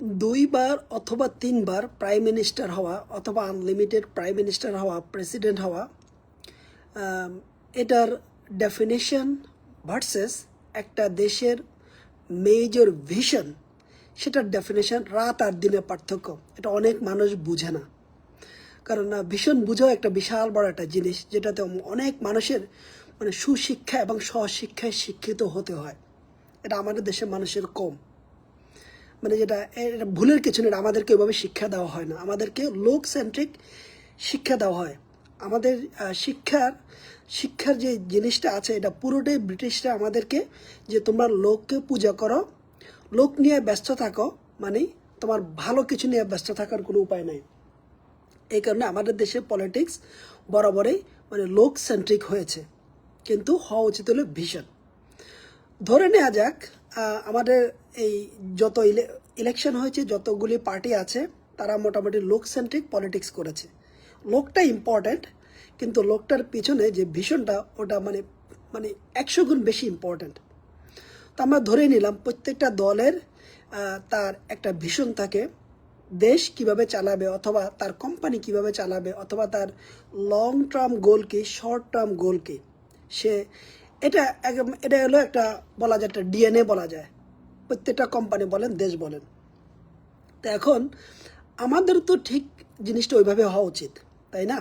দুইবার অথবা তিনবার প্রাইম মিনিস্টার হওয়া অথবা আনলিমিটেড প্রাইম মিনিস্টার হওয়া, প্রেসিডেন্ট হওয়া এটার ডেফিনেশন ভার্সেস একটা দেশের মেজর ভিশন সেটার ডেফিনেশন রাত আর দিনের পার্থক্য। এটা অনেক মানুষ বুঝে না। কারণ ভীষণ বুঝাও একটা বিশাল বড় একটা জিনিস, যেটাতে অনেক মানুষের মানে সুশিক্ষা এবং সহশিক্ষায় শিক্ষিত হতে হয়। এটা আমাদের দেশের মানুষের কম। মানে যেটা ভুলের কিছু নেই, আমাদেরকে ওইভাবে শিক্ষা দেওয়া হয় না। আমাদেরকে লোক সেন্ট্রিক শিক্ষা দেওয়া হয়। আমাদের শিক্ষার শিক্ষার যে জিনিসটা আছে, এটা পুরোটাই ব্রিটিশরা আমাদেরকে যে তোমরা লোককে পূজা করো, লোক নিয়ে ব্যস্ত থাকো মানে তোমার ভালো কিছু নিয়ে ব্যস্ত থাকার কোনো উপায় নাই। এই কারণে আমাদের দেশে পলিটিক্স বরাবরই মানে লোক সেন্ট্রিক হয়েছে, কিন্তু হওয়া উচিত হলো ভীষণ। ধরে নেওয়া যাক আমাদের এই যত ইলেকশন হয়েছে, যতগুলি পার্টি আছে, তারা মোটামুটি লোক সেন্ট্রিক পলিটিক্স করেছে। লোকটা ইম্পর্ট্যান্ট কিন্তু লোকটার পিছনে যে ভীষণটা, ওটা মানে মানে একশো গুণ বেশি ইম্পর্ট্যান্ট তো আমরা ধরে নিলাম, প্রত্যেকটা দলের তার একটা ভীষণ থাকে, দেশ কীভাবে চালাবে অথবা তার কোম্পানি কীভাবে চালাবে, অথবা তার লং টার্ম গোল কি শর্ট টার্ম গোল কি, সে এটা এটা হলো একটা বলা যায়, একটা ডিএনএ বলা যায়। প্রত্যেকটা কোম্পানি বলেন, দেশ বলেন। তো এখন আমাদের তো ঠিক জিনিসটা ওইভাবে হওয়া উচিত, তাই না?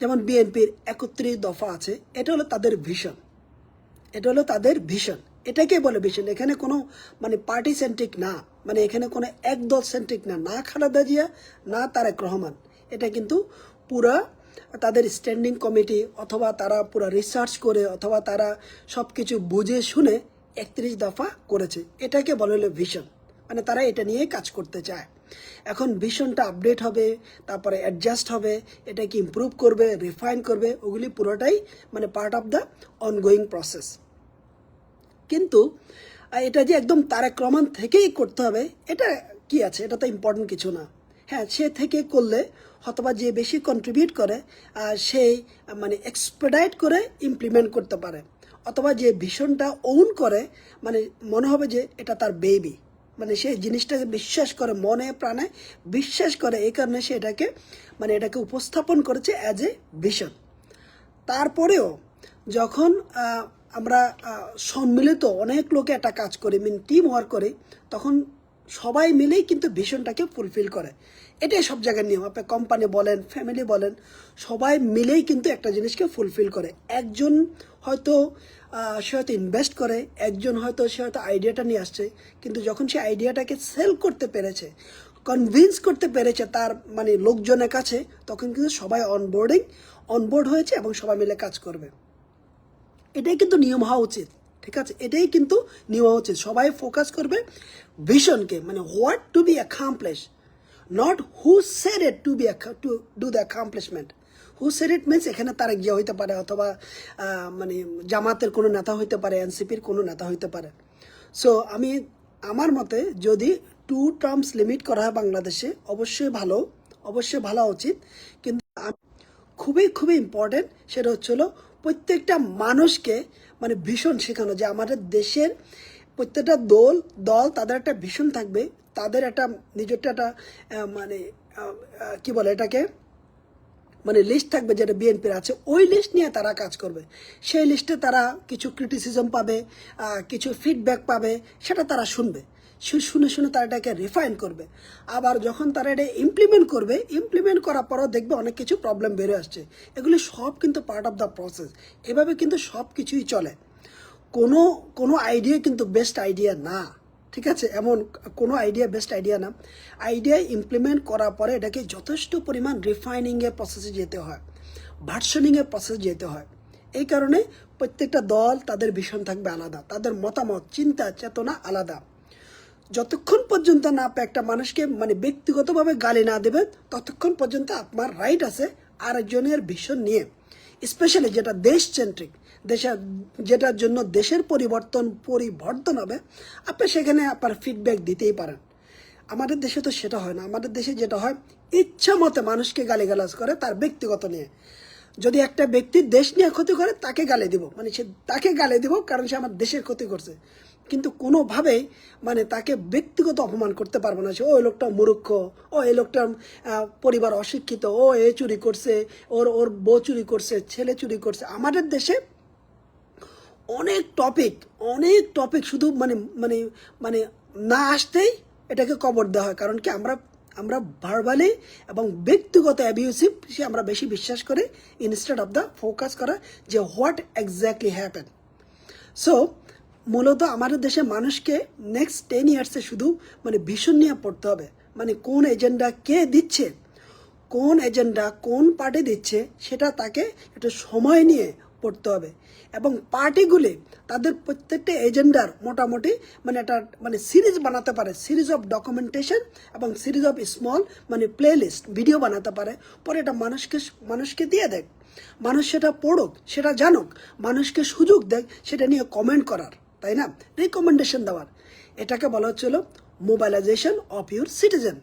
যেমন বিএনপির একত্রিশ দফা আছে, এটা হলো তাদের ভিশন এটা হলো তাদের ভিশন এটাকে বলে ভিশন এখানে কোনো মানে পার্টি সেন্ট্রিক না মানে এখানে কোনো একদল সেন্ট্রিক না। না খালেদা জিয়া, না তারেক রহমান। এটা কিন্তু পুরা তাদের স্ট্যান্ডিং কমিটি অথবা তারা পুরো রিসার্চ করে অথবা তারা সব কিছু বুঝে শুনে একত্রিশ দফা করেছে। এটাকে বলে হলো ভিশন মানে তারা এটা নিয়ে কাজ করতে চায়। এখন ভিশনটা আপডেট হবে, তারপরে অ্যাডজাস্ট হবে এটাকে ইম্প্রুভ করবে রিফাইন করবে, ওগুলি পুরোটাই মানে part of the ongoing process কিন্তু এটা যে একদম তারেক রহমান থেকেই করতে হবে, এটা কি আছে? এটা তো ইম্পর্টেন্ট কিছু না। হ্যাঁ সে থেকে করলে হয়তোবা যে বেশি কন্ট্রিবিউট করে সেই মানে এক্সপেডাইট করে ইমপ্লিমেন্ট করতে পারে। অথবা যে ভীষণটা ওন করে মানে মনে হবে যে এটা তার বেবি মানে সে জিনিসটাকে বিশ্বাস করে, মনে, প্রাণে বিশ্বাস করে, এই কারণে সে এটাকে মানে এটাকে উপস্থাপন করেছে অ্যাজ এ ভিশন তারপরেও যখন আমরা সম্মিলিত অনেক লোকে একটা কাজ করি মিন টিম ওয়ার্ক করি, তখন সবাই মিলেই কিন্তু ভিশনটাকে ফুলফিল করে। এটাই সব জায়গায় নিয়ম। আপনি কোম্পানি বলেন ফ্যামিলি বলেন, সবাই মিলেই কিন্তু একটা জিনিসকে ফুলফিল করে। একজন হয়তো সে হয়তো ইনভেস্ট করে, একজন হয়তো সে হয়তো আইডিয়াটা নিয়ে আসছে, কিন্তু যখন সে আইডিয়াটাকে সেল করতে পেরেছে কনভিন্স করতে পেরেছে তার মানে লোকজনের কাছে, তখন কিন্তু সবাই অনবোর্ডিং অনবোর্ড হয়েছে এবং সবাই মিলে কাজ করবে। এটাই কিন্তু নিয়ম হওয়া উচিত। ঠিক আছে? এটাই কিন্তু নেওয়া উচিত। সবাই ফোকাস করবে ভিশনকে মানে what to be accomplish not who said it to be to do the accomplishment who said it means এখানে তারেক জিয়া হইতে পারে অথবা মানে জামাতের কোনো নেতা হইতে পারে, এনসিপির কোনো নেতা হইতে পারে। সো আমি, আমার মতে যদি টু টার্মস লিমিট করা হয় বাংলাদেশে, অবশ্যই ভালো অবশ্যই ভালো উচিত। কিন্তু খুবই খুবই ইম্পর্টেন্ট সেটা হচ্ছে হলো প্রত্যেকটা মানুষকে মানে ভীষণ শেখানো যে আমাদের দেশের প্রত্যেকটা দল দল তাদের একটা ভীষণ থাকবে, তাদের একটা নিজেরটা একটা মানে কি বলে এটাকে মানে লিস্ট থাকবে যেটা বিএনপির আছে, ওই লিস্ট নিয়ে তারা কাজ করবে। সেই লিস্টে তারা কিছু ক্রিটিসিজম পাবে কিছু ফিডব্যাক পাবে, সেটা তারা শুনবে। শু- শুনে শুনে তারা এটাকে রিফাইন করবে। আবার যখন তারা এটা ইমপ্লিমেন্ট করবে ইমপ্লিমেন্ট করার পরও দেখবে অনেক কিছু প্রবলেম বেরো আসছে। এগুলি সব কিন্তু পার্ট অফ দ্য প্রসেস এভাবে কিন্তু সব কিছুই চলে। কোনো কোনো আইডিয়া কিন্তু বেস্ট আইডিয়া না। ঠিক আছে? এমন কোনো আইডিয়া বেস্ট আইডিয়া না। আইডিয়া ইমপ্লিমেন্ট করার পরে এটাকে যথেষ্ট পরিমাণ রিফাইনিংয়ের প্রসেসে যেতে হয়। ভার্সনিংয়ের প্রসেস যেতে হয়। এই কারণে প্রত্যেকটা দল তাদের ভীষণ থাকবে আলাদা। তাদের মতামত, চিন্তা, চেতনা আলাদা। যতক্ষণ পর্যন্ত না আপনি একটা মানুষকে মানে ব্যক্তিগতভাবে গালি না দেবেন ততক্ষণ পর্যন্ত আপনার রাইট আছে আরেকজনের ভীষণ নিয়ে। স্পেশালি যেটা দেশ সেন্ট্রিক দেশের যেটার জন্য দেশের পরিবর্তন পরিবর্তন হবে, আপনি সেখানে আপনার ফিডব্যাক দিতেই পারেন। আমাদের দেশে তো সেটা হয় না। আমাদের দেশে যেটা হয়, ইচ্ছা মতে মানুষকে গালিগালাজ করে তার ব্যক্তিগত নিয়ে। যদি একটা ব্যক্তি দেশ নিয়ে ক্ষতি করে, তাকে গালি দিব। মানে সে, তাকে গালি দিব কারণ সে আমার দেশের ক্ষতি করছে। কিন্তু কোনোভাবেই মানে তাকে ব্যক্তিগত অপমান করতে পারব না। সে ওই লোকটা মূর্খ। ও, এই লোকটা পরিবার অশিক্ষিত। ও, এ চুরি করছে। ওর ওর বউ চুরি করছে, ছেলে চুরি করছে। আমাদের দেশে অনেক টপিক অনেক টপিক শুধু মানে মানে মানে না আসতেই এটাকে কবর দেওয়া হয়। কারণ কি, আমরা আমরা ভার্বালি এবং ব্যক্তিগত অ্যাবিউসিভ সে আমরা বেশি বিশ্বাস করি ইনস্টেড অফ দ্য ফোকাস করা যে হোয়াট এক্স্যাক্টলি হ্যাপেন সো মূলত আমাদের দেশে মানুষকে নেক্সট টেন ইয়ার্সে শুধু মানে ভীষণ নিয়ে পড়তে হবে। মানে কোন এজেন্ডা কে দিচ্ছে, কোন এজেন্ডা কোন পার্টি দিচ্ছে, সেটা তাকে একটু সময় নিয়ে পড়তে হবে। এবং পার্টিগুলি তাদের প্রত্যেকটা এজেন্ডার মোটামুটি মানে একটা মানে সিরিজ বানাতে পারে। সিরিজ অফ ডকুমেন্টেশন এবং সিরিজ অফ স্মল মানে প্লে লিস্ট ভিডিও বানাতে পারে। পরে এটা মানুষকে মানুষকে দিয়ে দেখ। মানুষ সেটা পড়ুক, সেটা জানুক। মানুষকে সুযোগ দেখ, সেটা নিয়ে কমেন্ট করার। তাই না? রিকমেন্ডেশন দেওয়ার। এটাকে বলা হচ্ছিল মোবাইলাইজেশন অফ ইউর সিটিজেন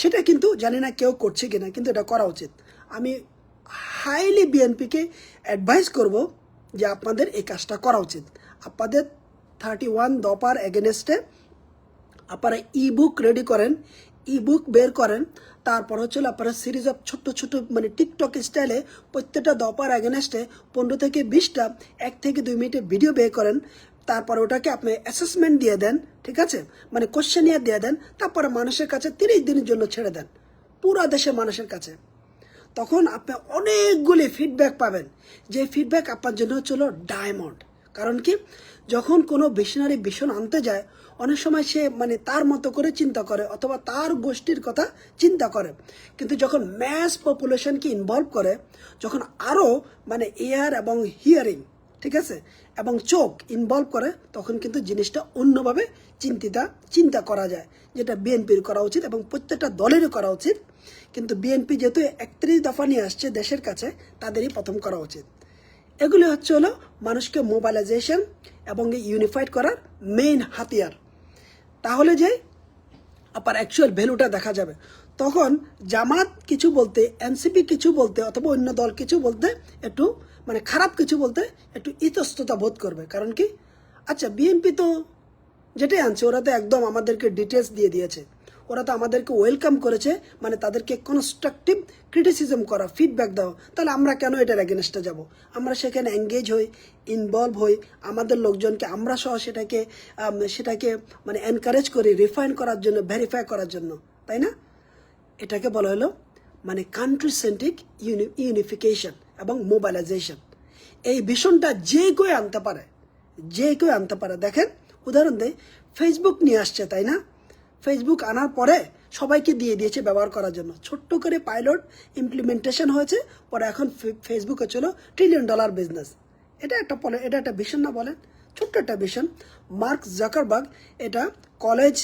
সেটা কিন্তু জানি না কেউ করছে কিনা, কিন্তু এটা করা উচিত। আমি হাইলি বিএনপিকে অ্যাডভাইস করব যে আপনাদের এই কাজটা করা উচিত। আপনাদের থার্টি ওয়ান দপার এগেনস্টে আপনারা ই বুক রেডি করেন ই বুক বের করেন। তারপর হচ্ছে হলো আপনারা সিরিজ অফ ছোট্ট ছোট মানে টিকটক স্টাইলে প্রত্যেকটা দপার অ্যাগেনস্টে পনেরো থেকে বিশটা, এক থেকে দুই মিনিটের ভিডিও বের করেন। তারপর ওটাকে আপনি অ্যাসেসমেন্ট দিয়ে দেন, ঠিক আছে? মানে কোশ্চেনিয়ার দিয়ে দেন, তারপরে মানুষের কাছে তিরিশ দিনের জন্য ছেড়ে দেন, পুরো দেশের মানুষের কাছে। তখন আপনি অনেকগুলি ফিডব্যাক পাবেন। যে ফিডব্যাক আপনার জন্য হচ্ছে ডায়মন্ড কারণ কি? যখন কোনো ভিশনারি ভীষণ আনতে যায়, অনেক সময় সে মানে তার মতো করে চিন্তা করে অথবা তার গোষ্ঠীর কথা চিন্তা করে। কিন্তু যখন ম্যাস পপুলেশনকে ইনভলভ করে, যখন আরও মানে এয়ার এবং হিয়ারিং ঠিক আছে? এবং চোখ ইনভলভ করে, তখন কিন্তু জিনিসটা অন্যভাবে চিন্তিতা, চিন্তা করা যায়। যেটা বিএনপির করা উচিত এবং প্রত্যেকটা দলেরই করা উচিত। কিন্তু বিএনপি যেহেতু একত্রিশ দফা নিয়ে আসছে দেশের কাছে, তাদেরই প্রথম করা উচিত। এগুলি হচ্ছে হলো মানুষকে মোবাইলাইজেশন এবং ইউনিফাইড করার মেইন হাতিয়ার। তাহলে যে আপনার অ্যাকচুয়াল ভ্যালুটা দেখা যাবে। তখন জামাত কিছু বলতে এনসিপি কিছু বলতে, অথবা অন্য দল কিছু বলতে একটু মানে খারাপ কিছু বলতে একটু ইতস্ততা বোধ করবে। কারণ কি? আচ্ছা বিএনপি তো যেটাই আনছে, ওরা তো একদম আমাদেরকে ডিটেলস দিয়ে দিয়েছে। ওরা তো আমাদেরকে ওয়েলকাম করেছে মানে তাদেরকে কনস্ট্রাকটিভ ক্রিটিসিজম করা ফিডব্যাক দাও তাহলে আমরা কেন এটার এগেনস্টে যাব? আমরা সেখানে এঙ্গেজ হই ইনভলভ হই, আমাদের লোকজনকে আমরা সহ সেটাকে সেটাকে মানে এনকারেজ করি রিফাইন করার জন্য ভেরিফাই করার জন্য। তাই না? এটাকে বলা হলো মানে কান্ট্রি সেন্ট্রিক ইউনিফিকেশন এবং মোবাইলাইজেশন এই ভীষণটা যে কেউ আনতে পারে, যে কেউ আনতে পারে। দেখেন, উদাহরণ দেয় ফেসবুক নিয়ে আসছে, তাই না? ফেসবুক আনার পরে সবাইকে দিয়ে দিয়েছে ব্যবহার করার জন্য। ছোট্ট করে পাইলট ইমপ্লিমেন্টেশন হয়েছে, পরে এখন ফেসবুক হচ্ছিল ট্রিলিয়ন ডলার বিজনেস এটা একটা বলে এটা একটা ভিশন না বলেন? ছোট্ট একটা ভিশন মার্ক জাকারবার্গ এটা কলেজ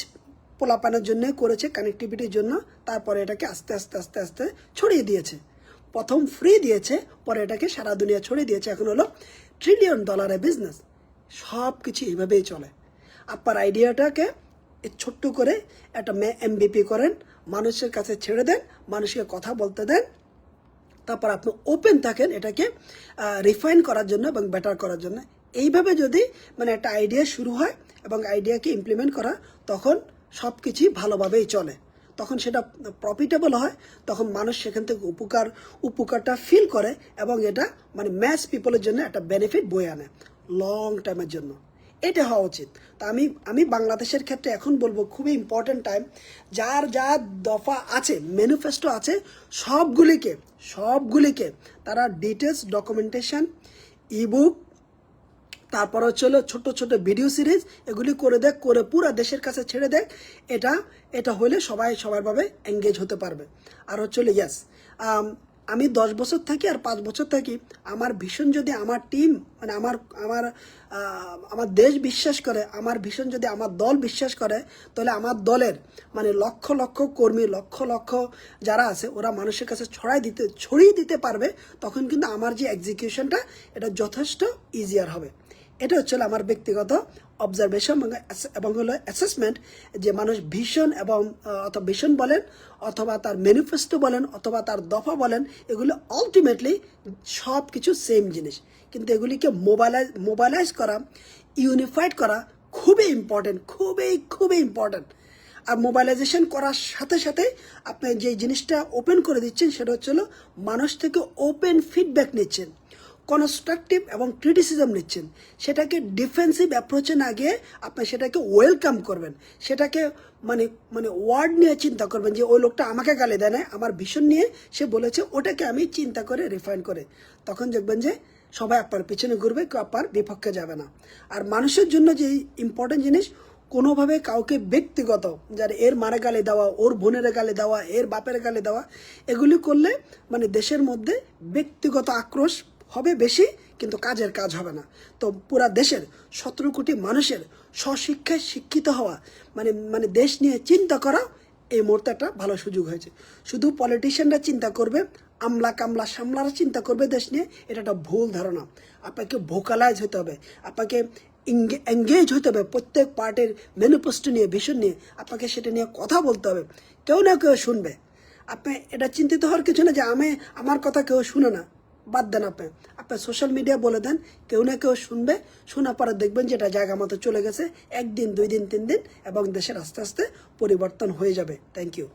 পোলাপানের জন্য করেছে কানেক্টিভিটির জন্য। তারপরে এটাকে আস্তে আস্তে আস্তে আস্তে ছড়িয়ে দিয়েছে। প্রথম ফ্রি দিয়েছে, পরে এটাকে সারা দুনিয়া ছড়িয়ে দিয়েছে। এখন হলো ট্রিলিয়ন ডলারের বিজনেস সব কিছু এইভাবেই চলে। আপনার আইডিয়াটাকে ছোট্ট করে একটা এমবিপি করেন, মানুষের কাছে ছেড়ে দেন, মানুষকে কথা বলতে দেন। তারপর আপনি ওপেন থাকেন এটাকে রিফাইন করার জন্য এবং বেটার করার জন্য। এইভাবে যদি মানে একটা আইডিয়া শুরু হয় এবং আইডিয়াকে ইমপ্লিমেন্ট করা, তখন সব কিছুই ভালোভাবেই চলে। তখন সেটা প্রফিটেবল হয়, তখন মানুষ সেখান থেকে উপকার, উপকারটা ফিল করে এবং এটা মানে ম্যাচ পিপলের জন্য একটা বেনিফিট বয়ে আনে লং টাইমের জন্য। এটা হওয়া উচিত। তা আমি আমি বাংলাদেশের ক্ষেত্রে এখন বলব খুবই ইম্পর্টেন্ট টাইম যার যা দফা আছে ম্যানিফেস্টো আছে, সবগুলিকে সবগুলিকে তারা ডিটেলস ডকুমেন্টেশন ইবুক তারপর হচ্ছে ছোট ছোট ভিডিও সিরিজ এগুলি করে দেখ, করে পুরো দেশের কাছে ছেড়ে দেখ। এটা এটা হলে সবাই সবাইভাবে এঙ্গেজ হতে পারবে। আর হচ্ছে ইয়াস আমি দশ বছর থাকি আর পাঁচ বছর থাকি। আমার ভীষণ যদি আমার টিম মানে আমার আমার আমার দেশ বিশ্বাস করে, আমার ভীষণ যদি আমার দল বিশ্বাস করে, তাহলে আমার দলের মানে লক্ষ লক্ষ কর্মী, লক্ষ লক্ষ যারা আছে, ওরা মানুষের কাছে ছড়াই দিতে, ছড়িয়ে দিতে পারবে, তখন কিন্তু আমার যে এক্সিকিউশনটা এটা যথেষ্ট ইজিয়ার হবে। এটা হচ্ছে আমার ব্যক্তিগত অবজারভেশন এবং হলো অ্যাসেসমেন্ট যে মানুষ ভীষণ এবং অথবা ভীষণ বলেন অথবা তার ম্যানিফেস্টো বলেন অথবা তার দফা বলেন, এগুলো আলটিমেটলি সব কিছু সেম জিনিস। কিন্তু এগুলিকে মোবাইলাইজ মোবাইলাইজ করা ইউনিফাইড করা খুবই ইম্পর্টেন্ট খুবই খুবই ইম্পর্টেন্ট আর মোবাইলাইজেশন করার সাথে সাথে আপনি যে জিনিসটা ওপেন করে দিচ্ছেন, সেটা হচ্ছে মানুষ থেকে ওপেন ফিডব্যাক নিচ্ছেন। কনস্ট্রাকটিভ এবং ক্রিটিসিজম নিচ্ছেন। সেটাকে ডিফেন্সিভ অ্যাপ্রোচে না গিয়ে আপনি সেটাকে ওয়েলকাম করবেন। সেটাকে মানে মানে ওয়ার্ড নিয়ে চিন্তা করবেন যে, ওই লোকটা আমাকে গালে দেয় না আমার ভীষণ নিয়ে সে বলেছে, ওটাকে আমি চিন্তা করে রিফাইন করে। তখন দেখবেন যে, সবাই আপনার পিছনে ঘুরবে, কেউ আপনার বিপক্ষে যাবে না। আর মানুষের জন্য যে ইম্পর্টেন্ট জিনিস, কোনোভাবে কাউকে ব্যক্তিগত, যার এর মারে গালে দেওয়া, ওর বোনের গালে দেওয়া, এর বাপের গালে দেওয়া, এগুলি করলে মানে দেশের মধ্যে ব্যক্তিগত আক্রোশ হবে বেশি, কিন্তু কাজের কাজ হবে না। তো পুরা দেশের সতেরো কোটি মানুষের স্বশিক্ষায় শিক্ষিত হওয়া মানে মানে দেশ নিয়ে চিন্তা করা এই মুহূর্তে একটা ভালো সুযোগ হয়েছে। শুধু পলিটিশিয়ানরা চিন্তা করবে, আমলা কামলা সামলারা চিন্তা করবে দেশ নিয়ে, এটা একটা ভুল ধারণা। আপনাকে ভোকালাইজ হতে হবে, আপনাকে এঙ্গেজ হতে হবে, প্রত্যেক পার্টির ম্যানিফেস্টো নিয়ে ভীষণ নিয়ে, আপনাকে সেটা নিয়ে কথা বলতে হবে। কেউ না কেউ শুনবে। আপনি এটা চিন্তিত হওয়ার কিছু না যে আমি, আমার কথা কেউ শুনে না। বাদ দেন আপনি। আপনি সোশ্যাল মিডিয়া বলে দেন, কেউ না কেউ শুনবে, শোনা পরে দেখবেন যে এটা জায়গা মতো চলে গেছে, একদিন, দুই দিন, তিন দিন, এবং দেশের আস্তে আস্তে পরিবর্তন হয়ে যাবে। Thank you